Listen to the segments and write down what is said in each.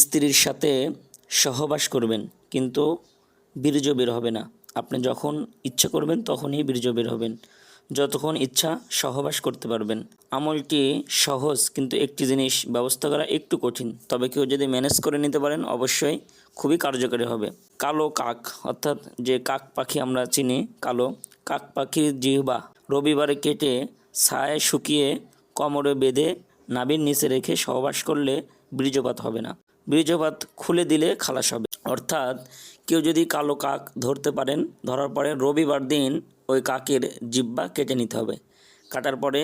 স্ত্রীর সাথে সহবাস করবেন, কিন্তু বীর্য বের হবে না। আপনি যখন ইচ্ছা করবেন, তখনই বীর্য বের হবেন। যতক্ষণ ইচ্ছা, সহবাস করতে পারবেন। আমলটি সহজ, কিন্তু একটি জিনিস ব্যবস্থা করা একটু কঠিন। তবে কেউ যদি ম্যানেজ করে নিতে পারেন, অবশ্যই খুবই কার্যকরী হবে। কালো কাক, অর্থাৎ যে কাক পাখি আমরা চিনি, কালো কাক পাখির জিহ্বা, রবিবারে কেটে ছায় শুকিয়ে কোমরে বেঁধে নাবির নিচে রেখে সহবাস করলে বীর্যপাত হবে না। বীর্যপাত খুলে দিলে খালাস হবে। অর্থাৎ কেউ যদি কালো কাক ধরতে পারেন, ধরার পরে রবিবার দিন ওই কাকের জিব্বা কেটে নিতে হবে। কাটার পরে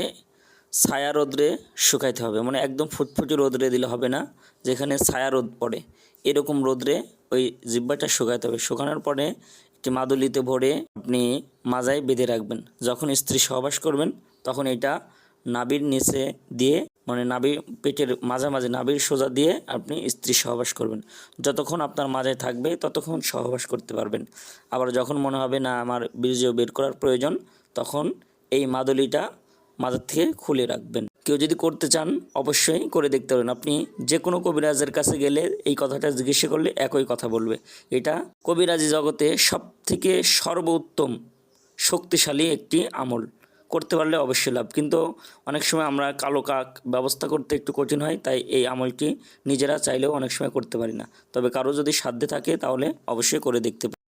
ছায়া রোদ্রে শুকাইতে হবে। মানে একদম ফুটফুটে রোদ্রে দিলে হবে না, যেখানে ছায়া রোদ পড়ে। এরকম রোদ্রে ওই জিব্বাটা শুকাইতে হবে। শুকানোর পরে একটি মাদুলিতে ভরে আপনি মাজায় বেঁধে রাখবেন। যখন স্ত্রী সহবাস করবেন, তখন এটা নাবির নিচে দিয়ে মানে নাভি পেটের মাঝামাঝি নাভির সোজা দিয়ে আপনি স্ত্রী সহবাস করবেন। যতক্ষণ আপনার মাজায় থাকবে, ততক্ষণ সহবাস করতে পারবেন। আবার যখন মনে হবে, না, আমার বীর্য বের করার প্রয়োজন, তখন এই মাদুলিটা মাজার থেকে খুলে রাখবেন। কেউ যদি করতে চান, অবশ্যই করে দেখতে পারেন। আপনি যে কোনো কবিরাজের কাছে গেলে এই কথাটা জিজ্ঞাসা করলে একই কথা বলবে। এটা কবিরাজি জগতে সব থেকে সর্বোত্তম শক্তিশালী একটি আমল। করতে পারলে অবশ্যই লাভ। কিন্তু অনেক সময় আমরা কালো কাক ব্যবস্থা করতে একটু কঠিন হয়, তাই এই আমলটি নিজেরা চাইলেও অনেক সময় করতে পারি না। তবে কারও যদি সাধ্যে থাকে তাহলে অবশ্যই করে দেখতে